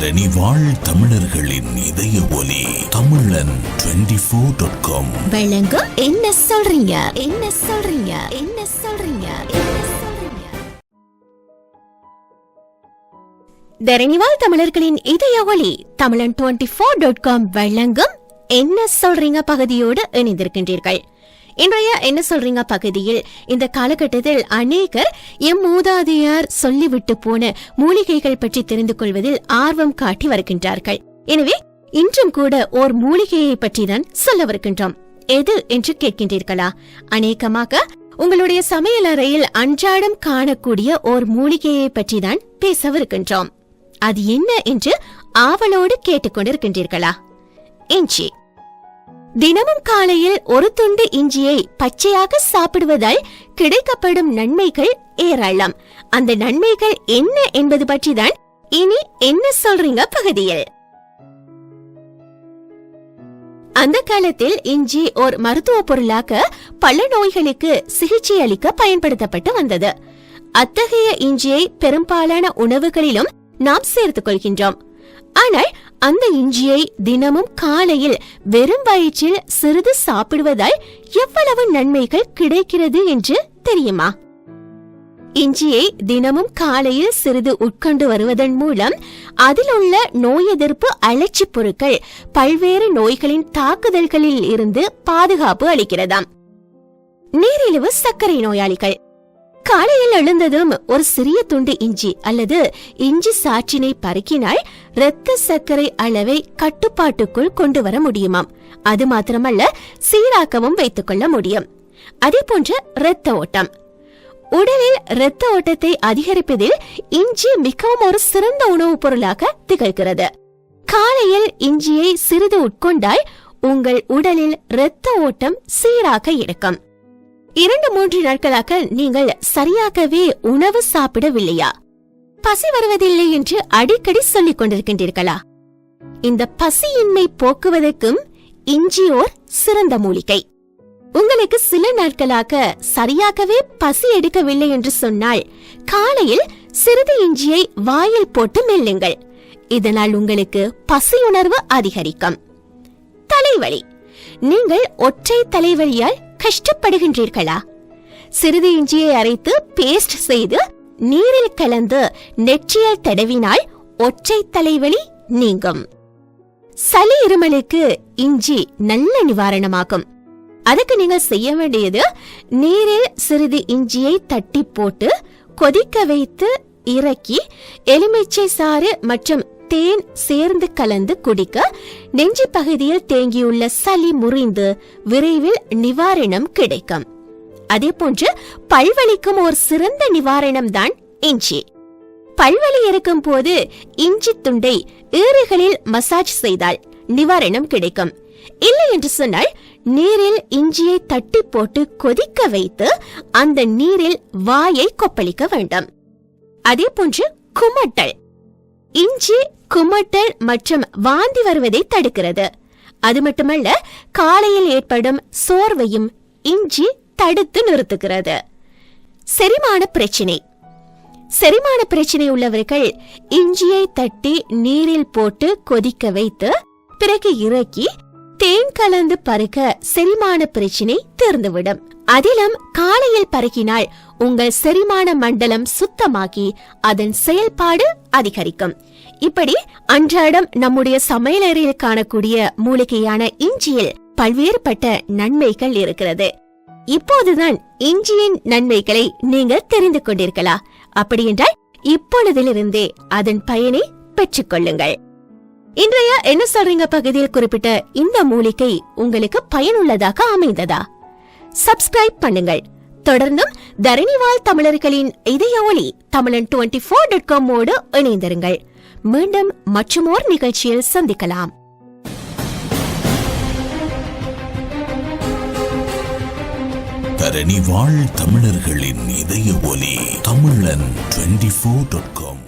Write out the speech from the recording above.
தரணி வாழ் தமிழர்களின் இதய ஒலி தமிழன் ஃபோர் டாட் காம் என்ன சொல்றீங்க? என்ன சொல்றீங்க? என்ன சொல்றீங்க? தரணிவால் தமிழர்களின் இதய ஒளி தமிழன் டுவெண்டி ஃபோர் டாட் காம் வழங்கும் என்ன சொல்றீங்க பகுதியோடு இணைந்திருக்கின்றீர்கள். இன்றைய என்ன சொல்றீங்க பகுதியில்? இந்த காலகட்டத்தில் அநேகர் எம் மூதாதையார் சொல்லிவிட்டு போன மூலிகைகள் பற்றி தெரிந்து கொள்வதில் ஆர்வம் காட்டி வருகின்றார்கள். எனவே இன்றும் கூட ஓர் மூலிகையை பற்றி தான் சொல்லவிருக்கின்றோம் எது என்று கேட்கின்றீர்களா? அநேகமாக உங்களுடைய சமையலறையில் அன்றாடம் காணக்கூடிய ஓர் மூலிகையை பற்றி தான் பேசவிருக்கின்றோம் அது என்ன என்று ஆவலோடு கேட்டுக்கொண்டிருக்கின்றீர்களா இஞ்சி. தினமும் காலையில் ஒரு துண்டு இஞ்சியை பச்சையாக சாப்பிடுவதால் கிடைக்கப்படும் நன்மைகள் ஏராளம். அந்த நன்மைகள் என்ன என்பது பற்றிதான் இனி என்ன சொல்றீங்க பகுதியில்? அந்த காலத்தில் இஞ்சி ஓர் மருத்துவ பொருளாக பல நோய்களுக்கு சிகிச்சை அளிக்க பயன்படுத்தப்பட்டு வந்தது. அத்தகைய இஞ்சியை பெரும்பாலான உணவுகளிலும் நாம் சேர்த்துக் கொள்கின்றோம். ஆனால் அந்த இஞ்சியை தினமும் காலையில் வெறும் வயிற்றில் சிறிது சாப்பிடுவதால் எவ்வளவு நன்மைகள் கிடைக்கிறது என்று தெரியுமா? இஞ்சியை தினமும் காலையில் சிறிது உட்கொண்டு வருவதன் மூலம் அதில் உள்ள நோய் எதிர்ப்பு அழற்சி பொருட்கள் பல்வேறு நோய்களின் தாக்குதல்களில் இருந்து பாதுகாப்பு அளிக்கிறதாம். நீரிழிவு சர்க்கரை நோயாளிகள். காலையில் எழுந்ததும் ஒரு சிறிய துண்டு இஞ்சி அல்லது இஞ்சி சாற்றினை பருக்கினால் இரத்த சர்க்கரை அளவை கட்டுப்பாட்டுக்குள் கொண்டு வர முடியுமாம். அது மாத்திரமல்ல சீராக்கவும் வைத்துக்கொள்ள முடியும். அதே போன்ற இரத்த ஓட்டம். உடலில் இரத்த ஓட்டத்தை அதிகரிப்பதில் இஞ்சி மிகவும் ஒரு சிறந்த உணவுப் பொருளாக திகழ்கிறது. காலையில் இஞ்சியை சிறிது உட்கொண்டால் உங்கள் உடலில் இரத்த ஓட்டம் சீராக இருக்கும். இரண்டு மூன்று நாட்களாக நீங்கள் சரியாகவே உணவு சாப்பிடவில்லையா? பசி வருவதில்லை என்று அடிக்கடி சொல்லிக் கொண்டிருக்கின்றீர்களா? இந்த பசியின்மை போக்குவதற்கும் இஞ்சி ஓர் சிறந்த மூலிகை. உங்களுக்கு சில நாட்களாக சரியாகவே பசி எடுக்கவில்லை என்று சொன்னால் காலையில் சிறிது இஞ்சியை வாயில் போட்டு மெல்லுங்கள். இதனால் உங்களுக்கு பசி உணர்வு அதிகரிக்கும். தலைவலி. நீங்கள் ஒற்றை தலைவலியால் கஷ்டப்படுகின்றீர்களா? சிறிது இஞ்சியை அரைத்து பேஸ்ட் செய்து நீரில் கலந்து நெற்றியில் தடவினால் ஒற்றை தலைவலி நீங்கும். சளி இருமலுக்கு இஞ்சி நல்ல நிவாரணமாகும். அதுக்கு நீங்கள் செய்ய வேண்டியது நீரில் சிறிது இஞ்சியை தட்டி போட்டு கொதிக்க வைத்து இறக்கி எலுமிச்சை சாறு மற்றும் தேன் சேர்ந்து கலந்து குடிக்க நெஞ்சு பகுதியில் தேங்கியுள்ள சளி முறிந்து விரைவில் நிவாரணம் கிடைக்கும். அதே போன்று பல்வலிக்கும் ஒரு சிறந்த நிவாரணம் தான் இஞ்சி. பல்வலி இருக்கும் போது இஞ்சி துண்டை ஈறுகளில் மசாஜ் செய்தால் நிவாரணம் கிடைக்கும். இல்லை என்று சொன்னால் நீரில் இஞ்சியை தட்டி போட்டு கொதிக்க வைத்து அந்த நீரில் வாயை கொப்பளிக்க வேண்டும். அதே போன்று குமட்டல். இஞ்சி குமட்டல் மற்றும் வாந்தி வருவதை தடுக்கிறது. அது மட்டுமல்ல காலையில் ஏற்படும் சோர்வையும் இஞ்சி தடுத்து நிறுத்துகிறது. செரிமான பிரச்சினை. செரிமான பிரச்சினை உள்ளவர்கள் இஞ்சியை தட்டி நீரில் போட்டு கொதிக்க வைத்து பிறகு இறக்கி தேன் கலந்து பருக்க செரிமான பிரச்சினை தீர்ந்துவிடும். அதிலும் காலையில் பருகினால் உங்கள் செரிமான மண்டலம் சுத்தமாகி அதன் செயல்பாடு அதிகரிக்கும். இப்படி அன்றாடம் நம்முடைய சமையலறையில் காணக்கூடிய மூலிகையான இஞ்சியில் பல்வேறுபட்ட நன்மைகள் இருக்கிறது. இப்போதுதான் இஞ்சியின் நன்மைகளை நீங்கள் தெரிந்து கொண்டீர்களா? அப்படியென்றால் இப்பொழுதிலிருந்தே அதன் பயனை பெற்றுக்கொள்ளுங்கள் இன்றைய என்ன சொல்றீங்க பகுதியில் குறிப்பிட்ட இந்த மூலிகை உங்களுக்கு பயனுள்ளதாக அமைந்ததா? சப்ஸ்கிரைப் பண்ணுங்கள். தொடர்ந்தும் தரணிவால் தமிழர்களின் இதய ஒளி தமிழன் டுவெண்டி ஃபோர் டாட் காமோடு இணைந்திருங்கள். மீண்டும் மற்றுமோர் நிகழ்ச்சியில் சந்திக்கலாம். தரணி வாழ் தமிழர்களின் இதய ஒலி தமிழன் டுவெண்டி ஃபோர் டாட் காம்